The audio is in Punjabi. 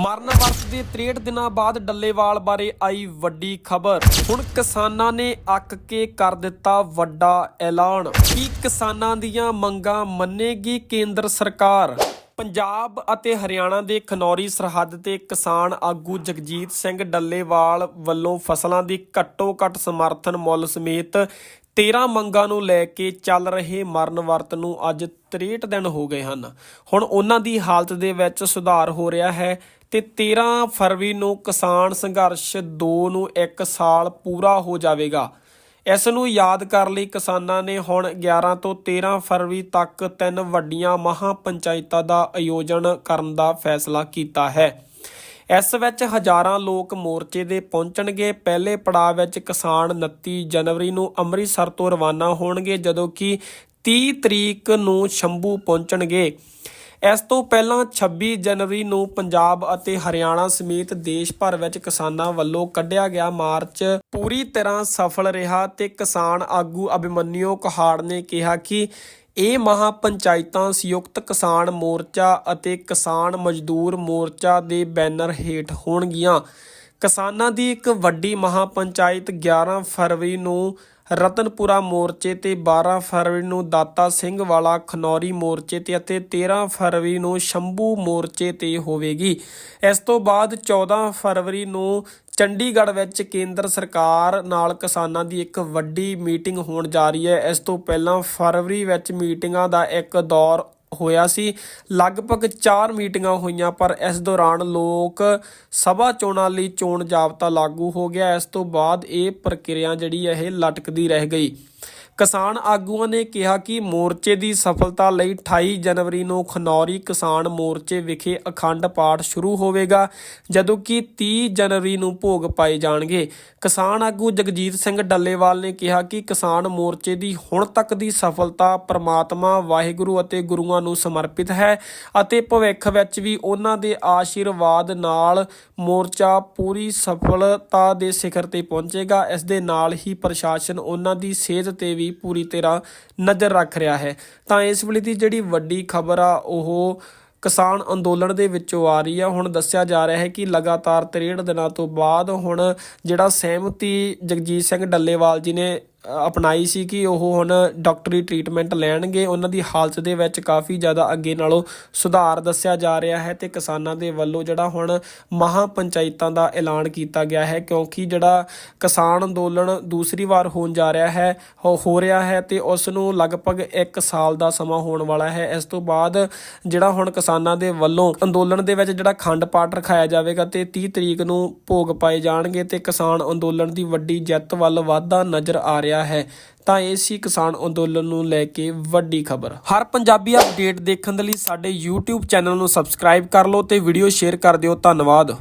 ਮਰਨ ਵਰਤ ਦੇ 63 ਦਿਨਾਂ ਬਾਅਦ ਡੱਲੇਵਾਲ ਬਾਰੇ ਆਈ ਵੱਡੀ ਖਬਰ। ਹੁਣ ਕਿਸਾਨਾਂ ਨੇ ਅੱਕ ਕੇ ਕਰ ਦਿੱਤਾ ਵੱਡਾ ਐਲਾਨ। ਕੀ ਕਿਸਾਨਾਂ ਦੀਆਂ ਮੰਗਾਂ ਮੰਨੇਗੀ ਕੇਂਦਰ ਸਰਕਾਰ? ਪੰਜਾਬ ਅਤੇ ਹਰਿਆਣਾ ਦੇ ਖਨੌਰੀ ਸਰਹੱਦ ਤੇ ਕਿਸਾਨ ਆਗੂ ਜਗਜੀਤ ਸਿੰਘ ਡੱਲੇਵਾਲ ਵੱਲੋਂ ਫਸਲਾਂ ਦੀ ਘੱਟੋ-ਘੱਟ ਸਮਰਥਨ ਮੁੱਲ ਸਮੇਤ 13 ਮੰਗਾਂ ਨੂੰ ਲੈ ਕੇ ਚੱਲ ਰਹੇ ਮਰਨ ਵਰਤ ਨੂੰ ਅੱਜ 63 ਦਿਨ ਹੋ ਗਏ ਹਨ। ਹੁਣ ਉਹਨਾਂ ਦੀ ਹਾਲਤ ਦੇ ਵਿੱਚ ਸੁਧਾਰ ਹੋ ਰਿਹਾ ਹੈ ਤੇ 13 ਫਰਵਰੀ ਨੂੰ ਕਿਸਾਨ ਸੰਘਰਸ਼ 2 ਨੂੰ 1 ਸਾਲ ਪੂਰਾ ਹੋ ਜਾਵੇਗਾ। ਇਸ ਨੂੰ ਯਾਦ ਕਰਨ ਲਈ ਕਿਸਾਨਾਂ ਨੇ ਹੁਣ 11 ਤੋਂ 13 ਫਰਵਰੀ ਤੱਕ ਤਿੰਨ ਵੱਡੀਆਂ ਮਹਾ ਪੰਚਾਇਤਾਂ ਦਾ ਆਯੋਜਨ ਕਰਨ ਦਾ ਫੈਸਲਾ ਕੀਤਾ ਹੈ। ਇਸ ਵਿੱਚ ਹਜ਼ਾਰਾਂ ਲੋਕ ਮੋਰਚੇ ਦੇ ਪਹੁੰਚਣਗੇ। ਪਹਿਲੇ ਪੜਾਅ ਵਿੱਚ ਕਿਸਾਨ 29 ਜਨਵਰੀ ਨੂੰ ਅੰਮ੍ਰਿਤਸਰ ਤੋਂ ਰਵਾਨਾ ਹੋਣਗੇ, ਜਦੋਂ ਕਿ 30 ਤਰੀਕ ਨੂੰ ਸ਼ੰਭੂ ਪਹੁੰਚਣਗੇ। ਇਸ ਤੋਂ ਪਹਿਲਾਂ 26 ਜਨਵਰੀ ਨੂੰ ਪੰਜਾਬ ਅਤੇ ਹਰਿਆਣਾ ਸਮੇਤ ਦੇਸ਼ ਭਰ ਵਿੱਚ ਕਿਸਾਨਾਂ ਵੱਲੋਂ ਕੱਢਿਆ ਗਿਆ ਮਾਰਚ ਪੂਰੀ ਤਰ੍ਹਾਂ ਸਫਲ ਰਿਹਾ ਤੇ ਕਿਸਾਨ ਆਗੂ ਅਭਿਮਨਿਊ ਕਹਾੜ ਨੇ ਕਿਹਾ ਕਿ ਇਹ ਮਹਾ ਪੰਚਾਇਤਾਂ ਸੰਯੁਕਤ ਕਿਸਾਨ ਮੋਰਚਾ ਅਤੇ ਕਿਸਾਨ ਮਜ਼ਦੂਰ ਮੋਰਚਾ ਦੇ ਬੈਨਰ ਹੇਠ ਹੋਣਗੀਆਂ। ਕਿਸਾਨਾਂ ਦੀ ਇੱਕ ਵੱਡੀ ਮਹਾ ਪੰਚਾਇਤ 11 ਫਰਵਰੀ ਨੂੰ ਰਤਨਪੁਰਾ ਮੋਰਚੇ ਤੇ 12 ਫਰਵਰੀ ਨੂੰ ਦਾਤਾ ਸਿੰਘ ਵਾਲਾ ਖਨੌਰੀ ਮੋਰਚੇ ਤੇ ਅਤੇ 13 ਫਰਵਰੀ ਨੂੰ ਸ਼ੰਭੂ ਮੋਰਚੇ ਤੇ ਹੋਵੇਗੀ। ਇਸ ਤੋਂ ਬਾਅਦ 14 ਫਰਵਰੀ ਨੂੰ ਚੰਡੀਗੜ੍ਹ ਵਿੱਚ ਕੇਂਦਰ ਸਰਕਾਰ ਨਾਲ ਕਿਸਾਨਾਂ ਦੀ ਇੱਕ ਵੱਡੀ ਮੀਟਿੰਗ ਹੋਣ ਜਾ ਰਹੀ ਹੈ। ਇਸ ਤੋਂ ਪਹਿਲਾਂ ਫਰਵਰੀ ਵਿੱਚ ਮੀਟਿੰਗਾਂ ਦਾ ਇੱਕ ਦੌਰ ਹੋਇਆ ਸੀ। ਲਗਭਗ 4 ਮੀਟਿੰਗਾਂ ਹੋਈਆਂ, ਪਰ ਇਸ ਦੌਰਾਨ ਲੋਕ ਸਭਾ ਚੋਣਾਂ ਲਈ ਚੋਣ ਜਾਬਤਾ ਲਾਗੂ ਹੋ ਗਿਆ। ਇਸ ਤੋਂ ਬਾਅਦ ਇਹ ਪ੍ਰਕਿਰਿਆ ਜਿਹੜੀ ਹੈ ਇਹ ਲਟਕਦੀ ਰਹਿ ਗਈ। ਕਿਸਾਨ ਆਗੂਆਂ ਨੇ ਕਿਹਾ ਕਿ ਮੋਰਚੇ ਦੀ ਸਫਲਤਾ ਲਈ 28 ਜਨਵਰੀ ਨੂੰ ਖਨੌਰੀ ਕਿਸਾਨ ਮੋਰਚੇ ਵਿਖੇ ਅਖੰਡ ਪਾਠ ਸ਼ੁਰੂ ਹੋਵੇਗਾ, ਜਦੋਂ ਕਿ 30 ਜਨਵਰੀ ਨੂੰ ਭੋਗ ਪਾਏ ਜਾਣਗੇ। ਕਿਸਾਨ ਆਗੂ ਜਗਜੀਤ ਸਿੰਘ ਡੱਲੇਵਾਲ ਨੇ ਕਿਹਾ ਕਿ ਕਿਸਾਨ ਮੋਰਚੇ ਦੀ ਹੁਣ ਤੱਕ ਦੀ ਸਫਲਤਾ ਪ੍ਰਮਾਤਮਾ, ਵਾਹਿਗੁਰੂ ਅਤੇ ਗੁਰੂਆਂ ਨੂੰ ਸਮਰਪਿਤ ਹੈ ਅਤੇ ਭਵਿੱਖ ਵਿੱਚ ਵੀ ਉਹਨਾਂ ਦੇ ਆਸ਼ੀਰਵਾਦ ਨਾਲ ਮੋਰਚਾ ਪੂਰੀ ਸਫਲਤਾ ਦੇ ਸਿਖਰ ਤੇ ਪਹੁੰਚੇਗਾ। ਇਸ ਦੇ ਨਾਲ ਹੀ ਪ੍ਰਸ਼ਾਸਨ ਉਹਨਾਂ ਦੀ ਸਿਹਤ ਤੇ ਵੀ ਪੂਰੀ ਤਰ੍ਹਾਂ ਨਜ਼ਰ ਰੱਖ ਰਿਹਾ ਹੈ। ਤਾਂ ਇਸ ਵੇਲੇ ਦੀ ਜਿਹੜੀ ਵੱਡੀ ਖਬਰ ਆ, ਉਹ ਕਿਸਾਨ ਅੰਦੋਲਨ ਦੇ ਵਿੱਚੋਂ ਆ ਰਹੀ ਆ। ਹੁਣ ਦੱਸਿਆ ਜਾ ਰਿਹਾ ਹੈ ਕਿ ਲਗਾਤਾਰ 63 ਦਿਨਾਂ ਤੋਂ ਬਾਅਦ ਹੁਣ ਜਿਹੜਾ ਸਹਿਮਤੀ ਜਗਜੀਤ ਸਿੰਘ ਡੱਲੇਵਾਲ ਜੀ ਨੇ ਅਪਣਾਈ ਸੀ ਕਿ ਉਹ ਹੁਣ ਡਾਕਟਰੀ ਟ੍ਰੀਟਮੈਂਟ ਲੈਣਗੇ। ਉਹਨਾਂ ਦੀ ਹਾਲਤ ਦੇ ਵਿੱਚ ਕਾਫੀ ਜ਼ਿਆਦਾ ਅੱਗੇ ਨਾਲੋਂ ਸੁਧਾਰ ਦੱਸਿਆ ਜਾ ਰਿਹਾ ਹੈ ਤੇ ਕਿਸਾਨਾਂ ਦੇ ਵੱਲੋਂ ਜਿਹੜਾ ਹੁਣ ਮਹਾ ਪੰਚਾਇਤਾਂ ਦਾ ਐਲਾਨ ਕੀਤਾ ਗਿਆ ਹੈ, ਕਿਉਂਕਿ ਜਿਹੜਾ ਕਿਸਾਨ ਅੰਦੋਲਨ ਦੂਸਰੀ ਵਾਰ ਹੋਣ ਜਾ ਰਿਹਾ ਹੈ, ਹੋ ਹੋ ਰਿਹਾ ਹੈ ਤੇ ਉਸ ਨੂੰ ਲਗਭਗ 1 ਸਾਲ ਦਾ ਸਮਾਂ ਹੋਣ ਵਾਲਾ ਹੈ। ਇਸ ਤੋਂ ਬਾਅਦ ਜਿਹੜਾ ਹੁਣ ਕਿਸਾਨਾਂ ਦੇ ਵੱਲੋਂ ਅੰਦੋਲਨ ਦੇ ਵਿੱਚ ਜਿਹੜਾ ਖੰਡ ਪਾਠ ਰਖਾਇਆ ਜਾਵੇਗਾ ਤੇ 30 ਤਰੀਕ ਨੂੰ ਭੋਗ ਪਾਏ ਜਾਣਗੇ ਤੇ ਕਿਸਾਨ ਅੰਦੋਲਨ ਦੀ ਵੱਡੀ ਜਿੱਤ ਵੱਲ ਵਾਧਾ ਨਜ਼ਰ ਆ ਰਿਹਾ ਹੈ, ਤਾਂ ਇਹ ਸੀ ਕਿਸਾਨ ਅੰਦੋਲਨ ਨੂੰ ਲੈ ਕੇ ਵੱਡੀ ਖਬਰ। ਹਰ ਪੰਜਾਬੀ ਅਪਡੇਟ ਦੇਖਣ ਦੇ ਲਈ ਸਾਡੇ YouTube ਚੈਨਲ ਨੂੰ ਸਬਸਕ੍ਰਾਈਬ ਕਰ ਲਓ ਤੇ ਵੀਡੀਓ ਸ਼ੇਅਰ ਕਰ ਦਿਓ। ਧੰਨਵਾਦ।